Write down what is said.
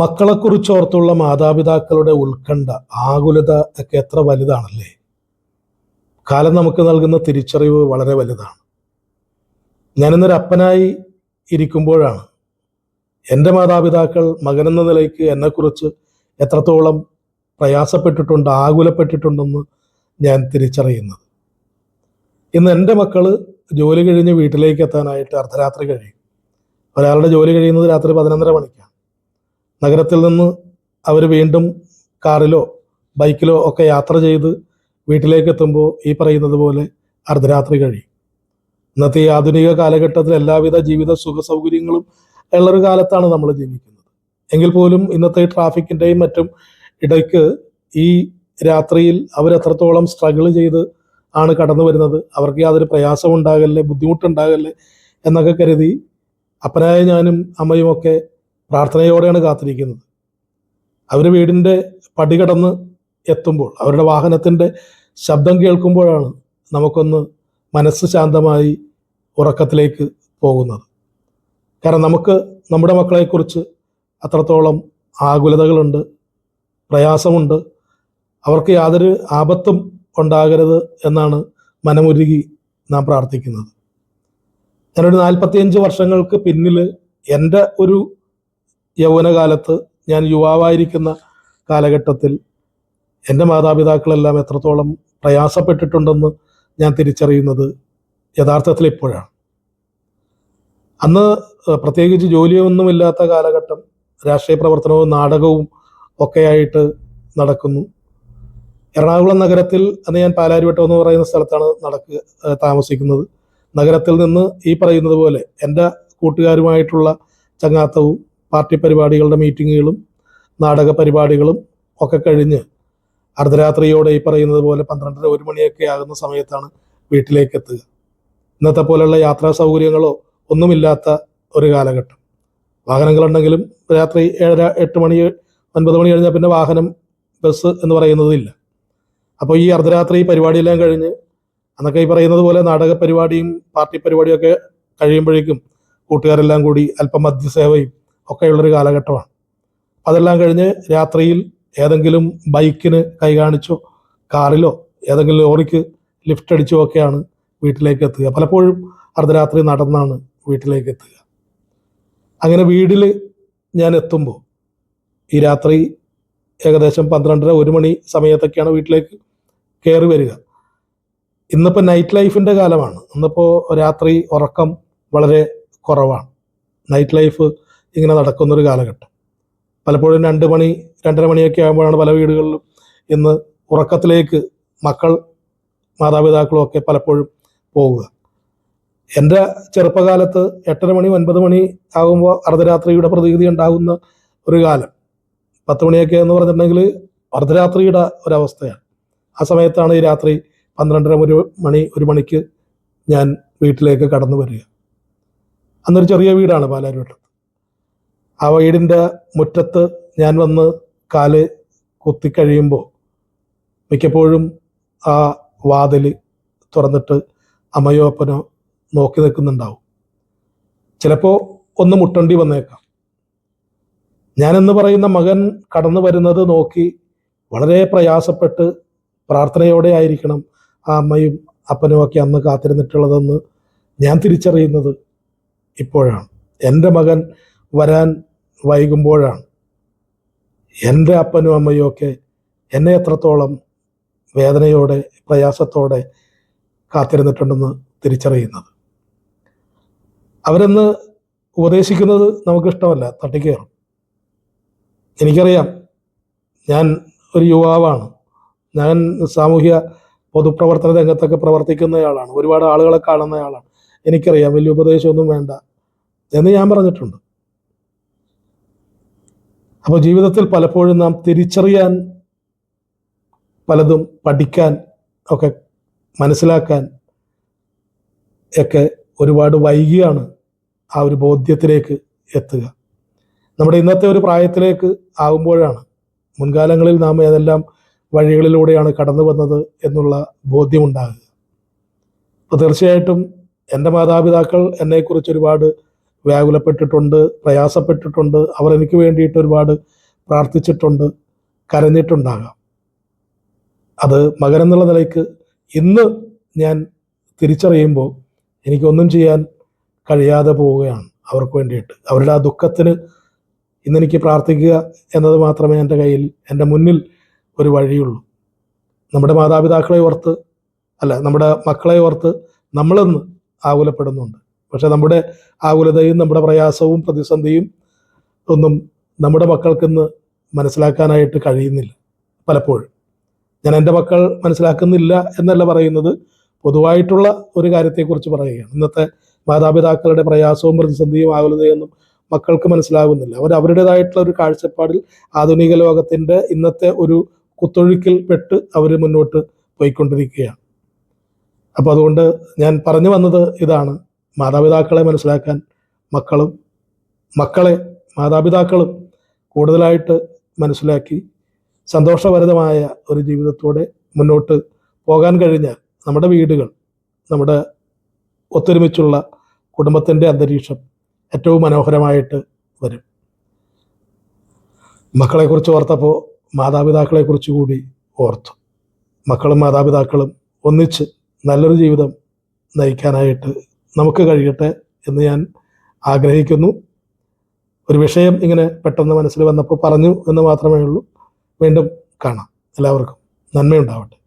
മക്കളെക്കുറിച്ചോർത്തുള്ള മാതാപിതാക്കളുടെ ഉത്കണ്ഠ ആകുലത ഒക്കെ എത്ര വലുതാണല്ലേ? കാലം നമുക്ക് നൽകുന്ന തിരിച്ചറിവ് വളരെ വലുതാണ്. ഞാനിന്നൊരു അപ്പനായി ഇരിക്കുമ്പോഴാണ് എന്റെ മാതാപിതാക്കൾ മകനെന്ന നിലയ്ക്ക് എന്നെക്കുറിച്ച് എത്രത്തോളം പ്രയാസപ്പെട്ടിട്ടുണ്ട് ആകുലപ്പെട്ടിട്ടുണ്ടെന്ന് ഞാൻ തിരിച്ചറിയുന്നത്. ഇന്ന് എന്റെ മക്കൾ ജോലി കഴിഞ്ഞ് വീട്ടിലേക്ക് എത്താനായിട്ട് അർദ്ധരാത്രി കഴിയും. ഒരാളുടെ ജോലി കഴിയുന്നത് രാത്രി പതിനൊന്നര മണിക്കാണ്. നഗരത്തിൽ നിന്ന് അവർ വീണ്ടും കാറിലോ ബൈക്കിലോ ഒക്കെ യാത്ര ചെയ്ത് വീട്ടിലേക്ക് എത്തുമ്പോൾ ഈ പറയുന്നത് പോലെ അർദ്ധരാത്രി കഴിയും. ഇന്നത്തെ ഈ ആധുനിക കാലഘട്ടത്തിൽ എല്ലാവിധ ജീവിത സുഖ സൗകര്യങ്ങളും ഉള്ളൊരു കാലത്താണ് നമ്മൾ ജീവിക്കുന്നത്. എങ്കിൽ പോലും ഇന്നത്തെ ട്രാഫിക്കിന്റെയും മറ്റും ഇടയ്ക്ക് ഈ രാത്രിയിൽ അവരെത്രത്തോളം സ്ട്രഗിൾ ചെയ്ത് ആണ് കടന്നു വരുന്നത് അവർക്ക് യാതൊരു പ്രയാസം ഉണ്ടാകല്ലേ ബുദ്ധിമുട്ടുണ്ടാകല്ലേ എന്നൊക്കെ കരുതി അപ്പനായ ഞാനും അമ്മയും ഒക്കെ പ്രാർത്ഥനയോടെയാണ് കാത്തിരിക്കുന്നത്. അവർ വീടിന്റെ പടി കടന്ന് എത്തുമ്പോൾ അവരുടെ വാഹനത്തിന്റെ ശബ്ദം കേൾക്കുമ്പോഴാണ് നമുക്കൊന്ന് മനസ്സ് ശാന്തമായി ഉറക്കത്തിലേക്ക് പോകുന്നത്. കാരണം നമുക്ക് നമ്മുടെ മക്കളെക്കുറിച്ച് അത്രത്തോളം ആകുലതകളുണ്ട് പ്രയാസമുണ്ട്. അവർക്ക് യാതൊരു ആപത്തും ഉണ്ടാകരുത് എന്നാണ് മനമുരുകി നാം പ്രാർത്ഥിക്കുന്നത്. ഞാനൊരു നാൽപ്പത്തിയഞ്ച് വർഷങ്ങൾക്ക് പിന്നിൽ എന്റെ ഒരു യൗവനകാലത്ത് ഞാൻ യുവാവായിരിക്കുന്ന കാലഘട്ടത്തിൽ എന്റെ മാതാപിതാക്കളെല്ലാം എത്രത്തോളം പ്രയാസപ്പെട്ടിട്ടുണ്ടെന്ന് ഞാൻ തിരിച്ചറിയുന്നത് യഥാർത്ഥത്തിൽ ഇപ്പോഴാണ്. അന്ന് പ്രത്യേകിച്ച് ജോലിയൊന്നുമില്ലാത്ത കാലഘട്ടം രാഷ്ട്രീയ പ്രവർത്തനവും നാടകവും ഒക്കെയായിട്ട് നടക്കുന്നു. എറണാകുളം നഗരത്തിൽ അന്ന് ഞാൻ പാലാരിവട്ടം എന്ന് പറയുന്ന സ്ഥലത്താണ് നടക്കുക താമസിക്കുന്നത്. നഗരത്തിൽ നിന്ന് ഈ പറയുന്നത് പോലെ എന്റെ കൂട്ടുകാരുമായിട്ടുള്ള ചങ്ങാത്തവും പാർട്ടി പരിപാടികളുടെ മീറ്റിങ്ങുകളും നാടക പരിപാടികളും ഒക്കെ കഴിഞ്ഞ് അർദ്ധരാത്രിയോടെ ഈ പറയുന്നത് പോലെ പന്ത്രണ്ടര ഒരു മണിയൊക്കെ ആകുന്ന സമയത്താണ് വീട്ടിലേക്ക് എത്തുക. ഇന്നത്തെ പോലെയുള്ള യാത്രാ സൗകര്യങ്ങളോ ഒന്നുമില്ലാത്ത ഒരു കാലഘട്ടം. വാഹനങ്ങളുണ്ടെങ്കിലും രാത്രി ഏഴര എട്ട് മണി ഒൻപത് മണി കഴിഞ്ഞാൽ പിന്നെ വാഹനം ബസ് എന്ന് പറയുന്നതില്ല. അപ്പോൾ ഈ അർദ്ധരാത്രി പരിപാടിയെല്ലാം കഴിഞ്ഞ് അന്നൊക്കെ ഈ പറയുന്നത് പോലെ നാടക പരിപാടിയും പാർട്ടി പരിപാടിയും ഒക്കെ കഴിയുമ്പോഴേക്കും കൂട്ടുകാരെല്ലാം കൂടി അല്പം മദ്യസേവയും ഒക്കെയുള്ളൊരു കാലഘട്ടമാണ്. അതെല്ലാം കഴിഞ്ഞ് രാത്രിയിൽ ഏതെങ്കിലും ബൈക്കിന് കൈ കാണിച്ചോ കാറിലോ ഏതെങ്കിലും ലോറിക്ക് ലിഫ്റ്റ് അടിച്ചോ ഒക്കെയാണ് വീട്ടിലേക്ക് എത്തുക. പലപ്പോഴും അർദ്ധരാത്രി നടന്നാണ് വീട്ടിലേക്ക് എത്തുക. അങ്ങനെ വീട്ടിൽ ഞാൻ എത്തുമ്പോൾ ഈ രാത്രി ഏകദേശം പന്ത്രണ്ടര ഒരു മണി സമയത്തൊക്കെയാണ് വീട്ടിലേക്ക് കയറി വരിക. ഇന്നിപ്പോൾ നൈറ്റ് ലൈഫിന്റെ കാലമാണ്. ഇന്നിപ്പോൾ രാത്രി ഉറക്കം വളരെ കുറവാണ്. നൈറ്റ് ലൈഫ് ഇങ്ങനെ നടക്കുന്നൊരു കാലഘട്ടം. പലപ്പോഴും രണ്ട് മണി രണ്ടര മണിയൊക്കെ ആകുമ്പോഴാണ് പല വീടുകളിലും ഇന്ന് ഉറക്കത്തിലേക്ക് മക്കൾ മാതാപിതാക്കളും ഒക്കെ പലപ്പോഴും പോവുക. എന്റെ ചെറുപ്പകാലത്ത് എട്ടര മണി ഒൻപത് മണി ആകുമ്പോൾ അർദ്ധരാത്രിയുടെ പ്രതീതി ഉണ്ടാകുന്ന ഒരു കാലം. പത്ത് മണിയൊക്കെ എന്ന് പറഞ്ഞിട്ടുണ്ടെങ്കിൽ അർദ്ധരാത്രിയുടെ ഒരവസ്ഥയാണ്. ആ സമയത്താണ് ഈ രാത്രി പന്ത്രണ്ടര ഒരു മണി ഒരു മണിക്ക് ഞാൻ വീട്ടിലേക്ക് കടന്നു വരിക. അന്നൊരു ചെറിയ വീടാണ് പാലാരിവട്ടത്ത്. ആ വീടിന്റെ മുറ്റത്ത് ഞാൻ വന്ന് കാൽ കുത്തിക്കഴിയുമ്പോൾ മിക്കപ്പോഴും ആ വാതിൽ തുറന്നിട്ട് അമ്മയോ അപ്പനോ നോക്കി നിൽക്കുന്നുണ്ടാവും. ചിലപ്പോൾ ഒന്ന് മുട്ടണ്ടി വന്നേക്കാം. ഞാനെന്ന് പറയുന്ന മകൻ കടന്നു വരുന്നത് നോക്കി വളരെ പ്രയാസപ്പെട്ട് പ്രാർത്ഥനയോടെ ആയിരിക്കണം ആ അമ്മയും അപ്പനും ഒക്കെ അന്ന് കാത്തിരുന്നിട്ടുള്ളതെന്ന് ഞാൻ തിരിച്ചറിയുന്നത് ഇപ്പോഴാണ്. എന്റെ മകൻ വരാൻ വൈകുമ്പോഴാണ്. എന്റെ അപ്പനും അമ്മയും ഒക്കെ എന്നെ എത്രത്തോളം വേദനയോടെ പ്രയാസത്തോടെ കാത്തിരുന്നിട്ടുണ്ടെന്ന് തിരിച്ചറിയുന്നത്. അവരെന്ന് ഉപദേശിക്കുന്നത് നമുക്കിഷ്ടമല്ല തട്ടിക്കയറും എനിക്കറിയാം ഞാൻ ഒരു യുവാവാണ്. ഞാൻ സാമൂഹ്യ പൊതുപ്രവർത്തന രംഗത്തൊക്കെ പ്രവർത്തിക്കുന്നയാളാണ്. ഒരുപാട് ആളുകളെ കാണുന്നയാളാണ്. എനിക്കറിയാം വലിയ ഉപദേശമൊന്നും വേണ്ട എന്ന് ഞാൻ പറഞ്ഞിട്ടുണ്ട്. അപ്പോൾ ജീവിതത്തിൽ പലപ്പോഴും നാം തിരിച്ചറിയാൻ പലതും പഠിക്കാൻ ഒക്കെ മനസ്സിലാക്കാൻ ഒക്കെ ഒരുപാട് വൈകിയാണ് ആ ഒരു ബോധ്യത്തിലേക്ക് എത്തുക. നമ്മുടെ ഇന്നത്തെ ഒരു പ്രായത്തിലേക്ക് ആകുമ്പോഴാണ് മുൻകാലങ്ങളിൽ നാം ഏതെല്ലാം വഴികളിലൂടെയാണ് കടന്നു വന്നത് എന്നുള്ള ബോധ്യമുണ്ടാകുക. അപ്പോൾ തീർച്ചയായിട്ടും എന്റെ മാതാപിതാക്കൾ എന്നെക്കുറിച്ച് ഒരുപാട് വ്യാകുലപ്പെട്ടിട്ടുണ്ട് പ്രയാസപ്പെട്ടിട്ടുണ്ട് അവർ എനിക്ക് വേണ്ടിയിട്ട് ഒരുപാട് പ്രാർത്ഥിച്ചിട്ടുണ്ട് കരഞ്ഞിട്ടുണ്ടാകാം. അത് മകൻ എന്നുള്ള നിലയ്ക്ക് ഇന്ന് ഞാൻ തിരിച്ചറിയുമ്പോൾ എനിക്കൊന്നും ചെയ്യാൻ കഴിയാതെ പോവുകയാണ് അവർക്ക് വേണ്ടിയിട്ട്. അവരുടെ ആ ദുഃഖത്തിന് ഇന്നെനിക്ക് പ്രാർത്ഥിക്കുക എന്നത് മാത്രമേ എന്റെ കയ്യിൽ എന്റെ മുന്നിൽ ഒരു വഴിയുള്ളൂ. നമ്മുടെ മാതാപിതാക്കളെ ഓർത്ത് അല്ല നമ്മുടെ മക്കളെ ഓർത്ത് നമ്മളെന്ന് ആകുലപ്പെടുന്നുണ്ട്. പക്ഷെ നമ്മുടെ ആകുലതയും നമ്മുടെ പ്രയാസവും പ്രതിസന്ധിയും ഒന്നും നമ്മുടെ മക്കൾക്കിന്ന് മനസ്സിലാക്കാനായിട്ട് കഴിയുന്നില്ല പലപ്പോഴും. ഞാൻ എന്റെ മക്കൾ മനസ്സിലാക്കുന്നില്ല എന്നല്ല പറയുന്നത് പൊതുവായിട്ടുള്ള ഒരു കാര്യത്തെക്കുറിച്ച് പറയുകയാണ്. ഇന്നത്തെ മാതാപിതാക്കളുടെ പ്രയാസവും പ്രതിസന്ധിയും ആകുലതയൊന്നും മക്കൾക്ക് മനസ്സിലാകുന്നില്ല. അവർ അവരുടേതായിട്ടുള്ള ഒരു കാഴ്ചപ്പാടിൽ ആധുനിക ലോകത്തിന്റെ ഇന്നത്തെ ഒരു കുത്തൊഴുക്കിൽ പെട്ട് അവർ മുന്നോട്ട് പോയിക്കൊണ്ടിരിക്കുകയാണ്. അപ്പോൾ അതുകൊണ്ട് ഞാൻ പറഞ്ഞു വന്നത് ഇതാണ്. മാതാപിതാക്കളെ മനസ്സിലാക്കാൻ മക്കളും മക്കളെ മാതാപിതാക്കളും കൂടുതലായിട്ട് മനസ്സിലാക്കി സന്തോഷഭരിതമായ ഒരു ജീവിതത്തോടെ മുന്നോട്ട് പോകാൻ കഴിഞ്ഞാൽ നമ്മുടെ വീടുകൾ നമ്മുടെ ഒത്തൊരുമിച്ചുള്ള കുടുംബത്തിന്റെ അന്തരീക്ഷം ഏറ്റവും മനോഹരമായിട്ട് വരും. മക്കളെക്കുറിച്ച് ഓർത്തപ്പോൾ മാതാപിതാക്കളെക്കുറിച്ച് കൂടി ഓർത്തു. മക്കളും മാതാപിതാക്കളും ഒന്നിച്ച് നല്ലൊരു ജീവിതം നയിക്കാനായിട്ട് നമുക്ക് കഴിയട്ടെ എന്ന് ഞാൻ ആഗ്രഹിക്കുന്നു. ഒരു വിഷയം ഇങ്ങനെ പെട്ടെന്ന് മനസ്സിൽ വന്നപ്പോൾ പറഞ്ഞു എന്ന് മാത്രമേ ഉള്ളൂ. വീണ്ടും കാണാം. എല്ലാവർക്കും നന്മയുണ്ടാവട്ടെ.